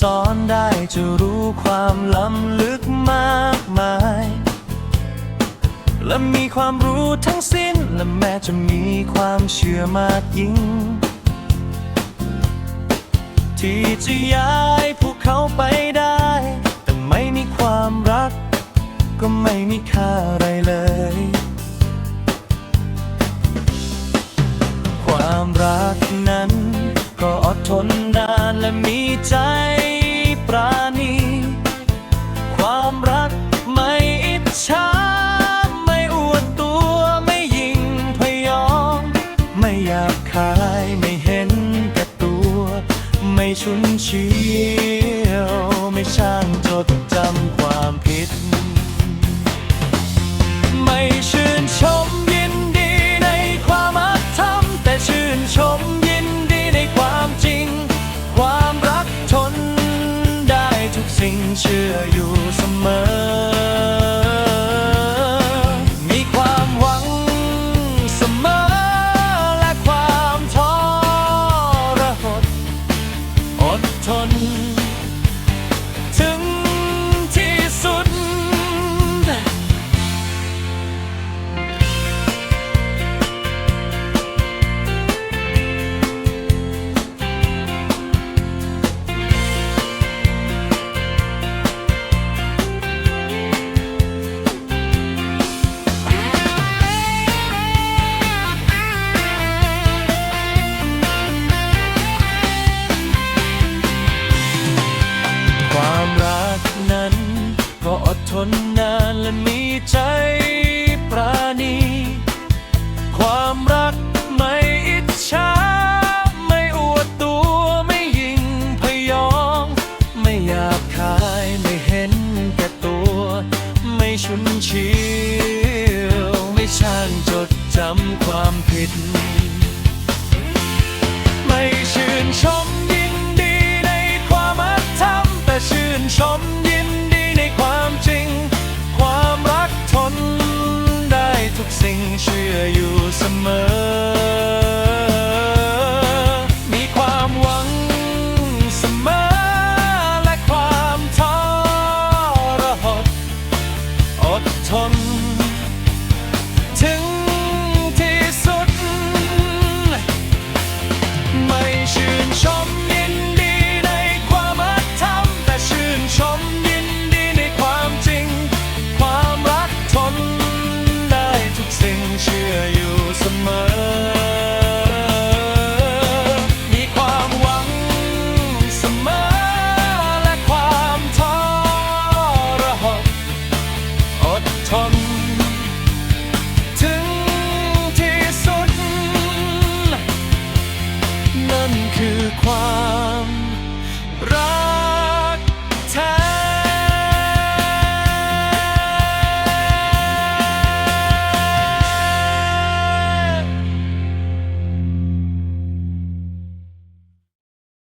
สอนได้จะรู้ความล้ำลึกมากมาย และมีความรู้ทั้งสิ้น และแม้จะมีความเชื่อมากยิ่ง ที่จะย้ายพวกเขาไปได้ แต่ไม่มีความรัก ก็ไม่มีค่าอะไรเลย ความรักนั้นก็อดทนนานและมีใจ ไม่อยากขายไม่เห็นแก่ตัว ไม่ชุนเชียว ไม่ช่างจดจำความผิด ไม่ชื่นชมยินดีในความอัตธรรม แต่ชื่นชมยินดีในความจริง ความรักทนได้ทุกสิ่งเชื่ออยู่เสมอ น ทนนานและมีใจปราณี ความรักไม่อิจฉาไม่อวดตัวไม่ยิงพยอง ไม่อยาบคายไม่เห็นแก่ตัว ไม่ชุนเชียวไม่ช่างจดจำความผิด ไม่ชื่นชม